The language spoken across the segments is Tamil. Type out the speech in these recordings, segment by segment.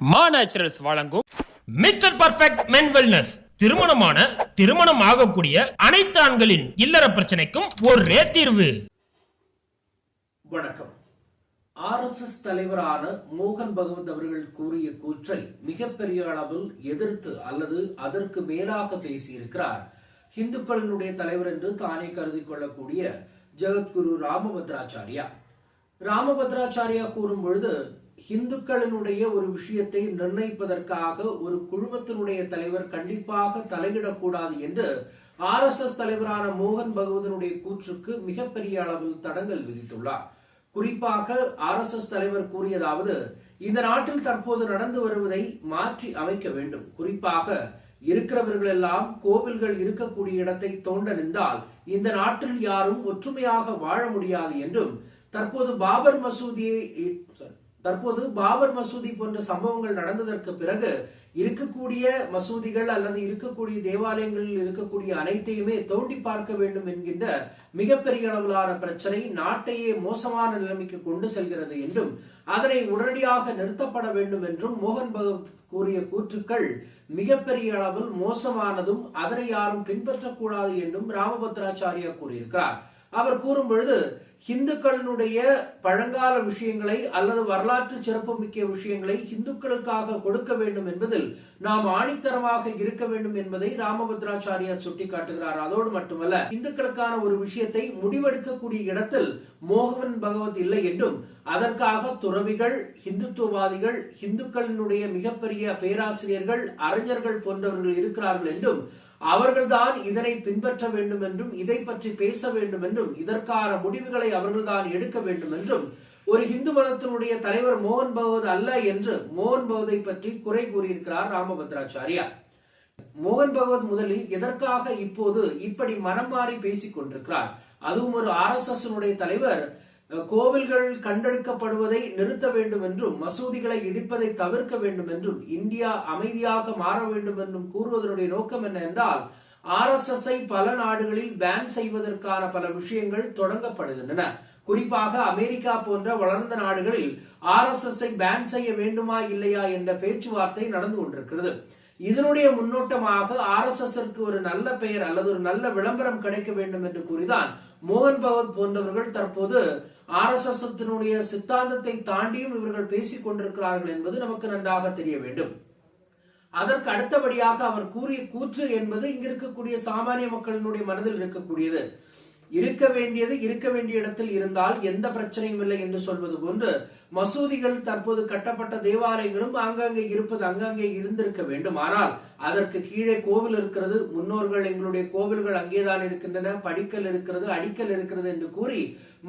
மா நேச்சுரல்ஸ் வழங்கும் மிஸ்டர் பர்ஃபெக்ட் மென் வெல்னஸ் திருமணமான திருமணம் ஆகக்கூடிய அனைத்து ஆண்களின் இல்லற பிரச்சனைக்கும் ஒரே தீர்வு. வணக்கம். ஆர்எஸ்எஸ் தலைவரான மோகன் பகவத் அவர்கள் கூறிய கூற்றை மிகப்பெரிய அளவில் எதிர்த்து அல்லது அதற்கு மேலாக பேசியிருக்கிறார். இந்துக்களினுடைய தலைவர் என்று தானே கருதி கொள்ளக்கூடிய ஜெகத்குரு ராமபத்ராச்சாரியா. ராமபத்ராச்சாரியா கூறும் பொழுது இந்துக்களினுடைய ஒரு விஷயத்தை நிர்ணயிப்பதற்காக ஒரு குழுமத்தினுடைய தலைவர் கண்டிப்பாக தலையிடக்கூடாது என்று ஆர் எஸ் எஸ் தலைவரான மோகன் பகவதனுடைய கூற்றுக்கு மிகப்பெரிய அளவில் தடங்கல் விதித்துள்ளார். குறிப்பாக ஆர் எஸ் எஸ் தலைவர் கூறியதாவது இந்த நாட்டில் தற்போது நடந்து வருவதை மாற்றி அமைக்க வேண்டும். குறிப்பாக இருக்கிறவர்கள் எல்லாம் கோவில்கள் இருக்கக்கூடிய இடத்தை தோண்ட நின்றால் இந்த நாட்டில் யாரும் ஒற்றுமையாக வாழ முடியாது என்றும் தற்போது பாபர் மசூதியை தற்போது பாபர் மசூதி போன்ற சம்பவங்கள் நடந்ததற்கு பிறகு இருக்கக்கூடிய மசூதிகள் அல்லது இருக்கக்கூடிய தேவாலயங்களில் இருக்கக்கூடிய அனைத்தையுமே தோண்டி பார்க்க வேண்டும் என்கின்ற மிகப்பெரிய அளவிலான பிரச்சனை நாட்டையே மோசமான நிலைமைக்கு கொண்டு செல்கிறது என்றும் அதனை உடனடியாக நிறுத்தப்பட வேண்டும் என்றும் மோகன் பகவத் கூறிய கூற்றுக்கள் மிகப்பெரிய அளவில் மோசமானதும் அதனை யாரும் பின்பற்றக்கூடாது என்றும் ராமபத்ராச்சாரியா கூறியிருக்கிறார். அவர் கூறும் பொழுது இந்துக்களினுடைய பழங்கால விஷயங்களை அல்லது வரலாற்று சிறப்புமிக்க விஷயங்களை இந்துக்களுக்காக கொடுக்க வேண்டும் என்பதில் நாம் ஆணித்தரமாக இருக்க வேண்டும் என்பதை ராமபத்ராச்சாரியா சுட்டிக்காட்டுகிறார். அதோடு மட்டுமல்ல இந்துக்களுக்கான ஒரு விஷயத்தை முடிவெடுக்கக்கூடிய இடத்தில் மோகவன் பகவத் இல்லை என்றும் அதற்காக துறவிகள் இந்துத்துவவாதிகள் இந்துக்களினுடைய மிகப்பெரிய பேராசிரியர்கள் அறிஞர்கள் போன்றவர்கள் இருக்கிறார்கள் என்றும் அவர்கள்தான் இதனை பின்பற்ற வேண்டும் என்றும் இதை பற்றி பேச வேண்டும் என்றும் இதற்கான முடிவுகளை அவர்கள்தான் எடுக்க வேண்டும் என்றும் ஒரு இந்து மதத்தினுடைய தலைவர் மோகன் பகவத் அல்ல என்று மோகன் பகவதை பற்றி குறை கூறியிருக்கிறார் ராமபத்ராச்சாரியா மோகன் பகவத் முதலில் எதற்காக இப்போது இப்படி மனம் மாறி பேசிக் கொண்டிருக்கிறார்? அதுவும் ஒரு ஆர் எஸ் தலைவர் கோவில்கள் கண்டெடுக்கப்படுவதை நிறுத்த வேண்டும் என்றும் மசூதிகளை இடிப்பதை தவிர்க்க வேண்டும் என்றும் இந்தியா அமைதியாக மாற வேண்டும் என்றும் கூறுவதனுடைய நோக்கம் என்ன என்றால் ஆர் எஸ் எஸ் பல நாடுகளில் பேன் செய்வதற்கான பல விஷயங்கள் தொடங்கப்படுகின்றன. குறிப்பாக அமெரிக்கா போன்ற வளர்ந்த நாடுகளில் ஆர் எஸ் எஸ் பேன் செய்ய வேண்டுமா இல்லையா என்ற பேச்சுவார்த்தை நடந்து கொண்டிருக்கிறது. இதனுடைய முன்னோட்டமாக ஆர் எஸ் எஸ் ஒரு நல்ல பெயர் அல்லது ஒரு நல்ல விளம்பரம் கிடைக்க வேண்டும் என்று கூறிதான் மோகன் பகவத் போன்றவர்கள் தற்போது ஆர் எஸ் எஸ் சித்தாந்தத்தை தாண்டியும் இவர்கள் பேசிக் கொண்டிருக்கிறார்கள் என்பது நமக்கு நன்றாக தெரிய வேண்டும். அதற்கு அடுத்தபடியாக அவர் கூறிய கூற்று என்பது இங்க இருக்கக்கூடிய சாமானிய மக்களினுடைய மனதில் இருக்கக்கூடியது. இருக்க வேண்டியது இருக்க வேண்டிய இடத்தில் இருந்தால் எந்த பிரச்சனையும் இல்லை என்று சொல்வது போன்று மசூதிகள் தற்போது கட்டப்பட்ட தேவாலயங்களும் ஆங்காங்கே இருப்பது அங்கங்கே இருந்திருக்க வேண்டும். ஆனால் அதற்கு கீழே கோவில் இருக்கிறது. முன்னோர்கள் எங்களுடைய கோவில்கள் அங்கேதான் இருக்கின்றன. படிக்கல் இருக்கிறது அடிக்கல் இருக்கிறது என்று கூறி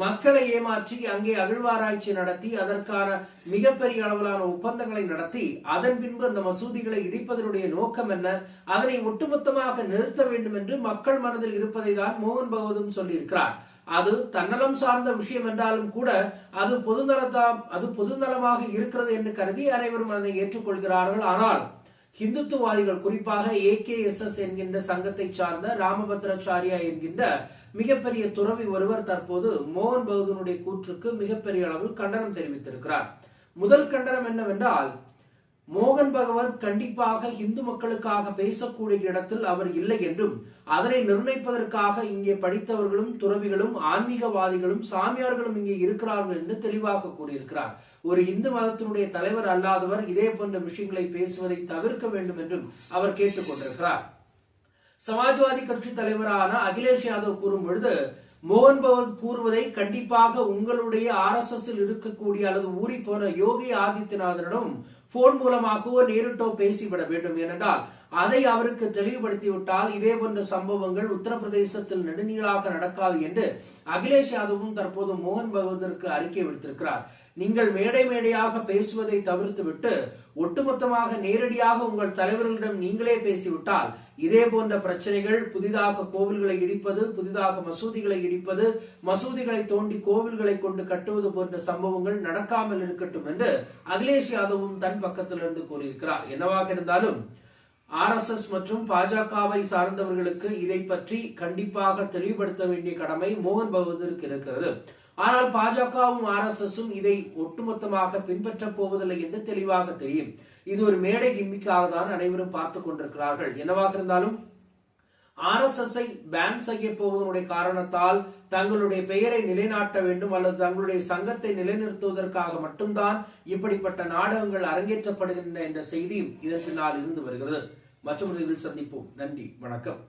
மக்களை ஏமாற்றி அங்கே அகழ்வாராய்ச்சி நடத்தி அதற்கான மிகப்பெரிய அளவிலான ஒப்பந்தங்களை நடத்தி அதன் பின்பு அந்த மசூதிகளை இடிப்பதனுடைய நோக்கம் என்ன? அதனை ஒட்டுமொத்தமாக நிறுத்த வேண்டும் என்று மக்கள் மனதில் இருப்பதை தான் மோகன் பகவதும் சொல்லியிருக்கிறார். அது தன்னலம் சார்ந்த விஷயம் என்றாலும் கூட அது பொதுநலத்தாம் அது பொதுநலமாக இருக்கிறது என்று கருதி அனைவரும் அதனை ஏற்றுக்கொள்கிறார்கள். ஆனால் ஹிந்துத்துவாதிகள் குறிப்பாக ஏ கே எஸ் எஸ் என்கின்ற சங்கத்தை சார்ந்த ராமபத்ராச்சாரியா என்கின்ற மிகப்பெரிய துறவி ஒருவர் தற்போது மோகன் பகதனுடைய கூற்றுக்கு மிகப்பெரிய அளவில் கண்டனம் தெரிவித்திருக்கிறார். முதல் கண்டனம் என்னவென்றால் மோகன் பகவத் கண்டிப்பாக இந்து மக்களுக்காக பேசக்கூடிய இடத்தில் அவர் இல்லை என்றும் அதனை நிர்ணயிப்பதற்காக இங்கே படித்தவர்களும் துறவிகளும் ஆன்மீகவாதிகளும் சாமியார்களும் இங்கே இருக்கிறார்கள் என்று தெளிவாக கூறியிருக்கிறார். ஒரு இந்து மதத்தினுடைய தலைவர் அல்லாதவர் இதே போன்ற விஷயங்களை பேசுவதை தவிர்க்க வேண்டும் என்றும் அவர் கேட்டுக் கொண்டிருக்கிறார். சமாஜ்வாதி கட்சி தலைவரான அகிலேஷ் யாதவ் கூறும் பொழுது மோகன் பகவத் கூறுவதை கண்டிப்பாக உங்களுடைய ஆர் எஸ் எஸ் இருக்கக்கூடிய அல்லது ஊறி போன யோகி ஆதித்யநாதனிடம் போன் மூலமாகவோ நேரிட்டோ பேசிவிட வேண்டும். ஏனென்றால் அதை அவருக்கு தெளிவுபடுத்தி விட்டால் இதே போன்ற சம்பவங்கள் உத்தரப்பிரதேசத்தில் நெடுநீளாக நடக்காது என்று அகிலேஷ் யாதவும் தற்போது மோகன் பகவதற்கு அறிக்கை விடுத்திருக்கிறார். நீங்கள் மேடை மேடையாக பேசுவதை தவிர்த்துவிட்டு ஒட்டுமொத்தமாக நேரடியாக உங்கள் தலைவர்களிடம் நீங்களே பேசிவிட்டால் இதே போன்ற பிரச்சனைகள் புதிதாக கோவில்களை இடிப்பது புதிதாக மசூதிகளை இடிப்பது மசூதிகளை தோண்டி கோவில்களை கொண்டு கட்டுவது போன்ற சம்பவங்கள் நடக்காமல் இருக்கட்டும் என்று அகிலேஷ் யாதவும் தன் பக்கத்திலிருந்து கூறியிருக்கிறார். என்னவாக இருந்தாலும் ஆர் எஸ் எஸ் மற்றும் பாஜகவை சார்ந்தவர்களுக்கு இதை பற்றி கண்டிப்பாக தெளிவுபடுத்த வேண்டிய கடமை மோகன் பகவதற்கு இருக்கிறது. ஆனால் பாஜகவும் ஆர் எஸ் எஸும் இதை ஒட்டுமொத்தமாக பின்பற்றப் போவதில்லை என்று தெளிவாக தெரியும். இது ஒரு மேடை கிம்மிக்காக தான் அனைவரும் பார்த்துக் கொண்டிருக்கிறார்கள். என்னவாக இருந்தாலும் ஆர் எஸ் எஸ் பேன் செய்ய போவதனுடைய காரணத்தால் தங்களுடைய பெயரை நிலைநாட்ட வேண்டும் அல்லது தங்களுடைய சங்கத்தை நிலைநிறுத்துவதற்காக மட்டும்தான் இப்படிப்பட்ட நாடகங்கள் அரங்கேற்றப்படுகின்றன என்ற செய்தியும் இதற்கு நாள் இருந்து வருகிறது. மற்றும் இதில் சந்திப்போம். நன்றி. வணக்கம்.